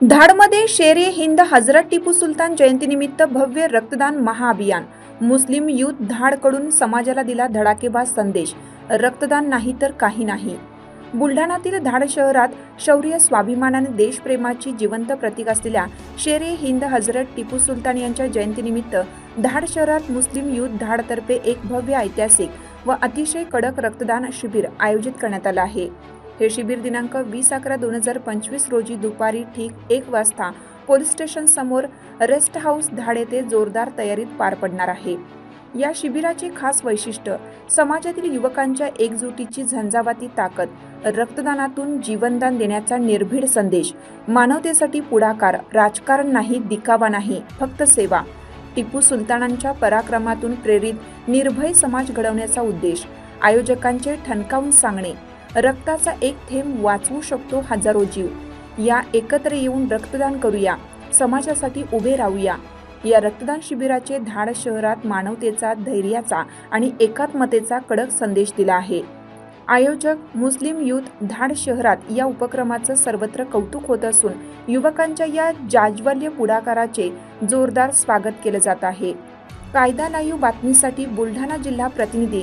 धाडमध्ये शेरे हिंद हजरत टिपू सुलतान जयंतीनिमित्त भव्य रक्तदान महाअभियान. मुस्लिम युथ धाडकडून समाजाला दिला धडाकेबाज संदेश. रक्तदान नाही तर काही नाही. बुलढाणातील धाड शहरात शौर्य स्वाभिमानाने देशप्रेमाची जिवंत प्रतीक असलेल्या शेरे हिंद हजरत टिपू सुलतान यांच्या जयंतीनिमित्त धाड शहरात मुस्लिम युथ धाडतर्फे एक भव्य ऐतिहासिक व अतिशय कडक रक्तदान शिबिर आयोजित करण्यात आलं आहे. हे शिबिर दिनांक वीस अकरा दोन हजार पंचवीस रोजी दुपारी ठीक एक वाजता पोलीस स्टेशन समोर रेस्ट हाऊस धाड येथे जोरदार तयारीत पार पडणार आहे. या शिबिराचे खास वैशिष्ट्य समाजातील युवकांच्या एकजुटीची झंझावाती ताकद रक्तदानातून जीवनदान देण्याचा निर्भीड संदेश मानवतेसाठी पुढाकार राजकारण नाही दिखावा नाही फक्त सेवा. टिपू सुलतानांच्या पराक्रमातून प्रेरित निर्भय समाज घडवण्याचा उद्देश आयोजकांचे ठणकावून सांगणे. रक्ताचा एक थेंब वाचवू शकतो हजारो जीव. या एकत्र येऊन रक्तदान करूया. समाजासाठी उभे राहूया. या रक्तदान शिबिराचे धाड शहरात मानवतेचा धैर्याचा आणि एकात्मतेचा कडक संदेश दिला आहे. आयोजक मुस्लिम युथ धाड शहरात या उपक्रमाचं सर्वत्र कौतुक होत असून युवकांच्या या जाज्वल्य पुढाकाराचे जोरदार स्वागत केलं जात आहे. कायदा लाईव्ह बातमीसाठी बुलढाणा जिल्हा प्रतिनिधी